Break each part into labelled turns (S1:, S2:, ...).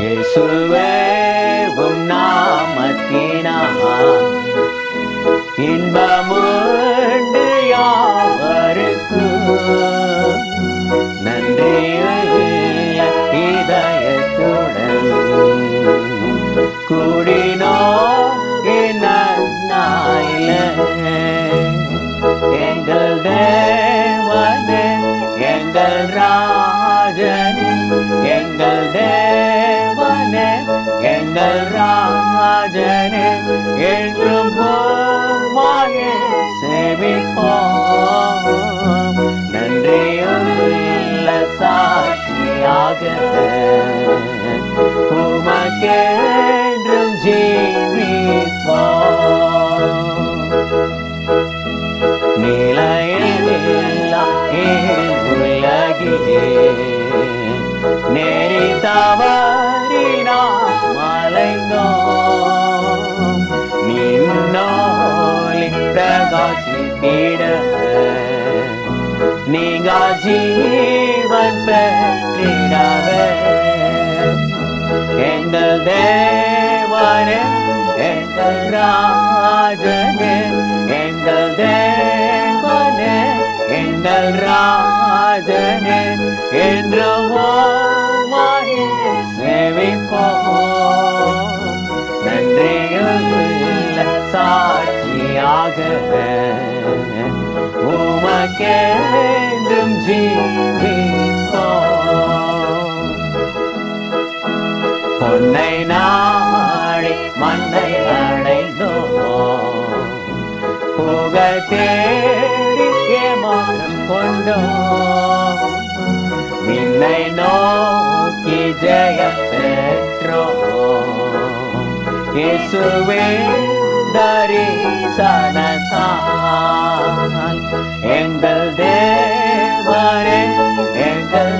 S1: இயேசுவே உம் நாமத்தினால் இன்பமுண்டு யாவருக்கும் நன்றியுள்ள இதயத்துடன் கூடினோ நாயில. எங்கள் தேவன் எங்கள் ரா எங்கள் ராஜனே என்றும் போமாயே சேவிப்போம் நன்றியுள்ள சாட்சியாக உமக்கென்றும் ஜீவிப்போம். நிலையில் உலகிலே நே நின்னோலி பிரகாசித்திட நீங்க ஜீவன் பெற்றிடவே. எங்கள் தேவனே எங்கள் ராஜனே எங்கள் தேவனே எங்கள் ராஜனே. என்று உமக்கென்றும் ஜீவிப்போம் பொன்னை நாடி மண்ணை அடைந்தோ புகழ் தேடி ஏமாற்றம் கொண்டோ விண்ணை நோக்கி ஜெயம் பெற்றோ இயேசுவே தரிசனத்தால் எங்கள் தேவரே எங்கள்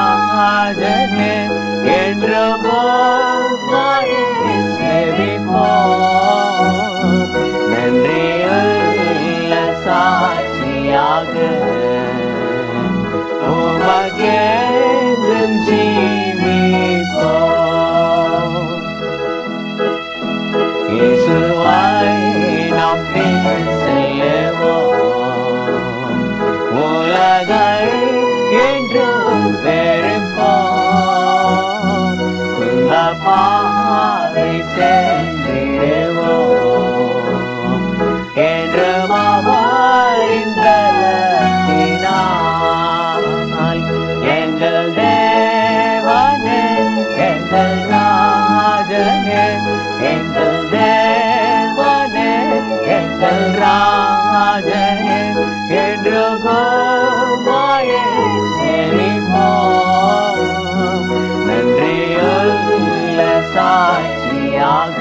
S1: பெற்றிடவே எங்கள் தேவனே எங்கள் ராஜனே எங்கள் தேவனே எங்கள் ராஜனே என்று போய் சேவிப்போம் நன்றியுள்ள சாட்சியாக உமகேந்தும் ஜீவிப்போம் இயேசுவாய் நாம் பின் நன்றி சாட்சியாக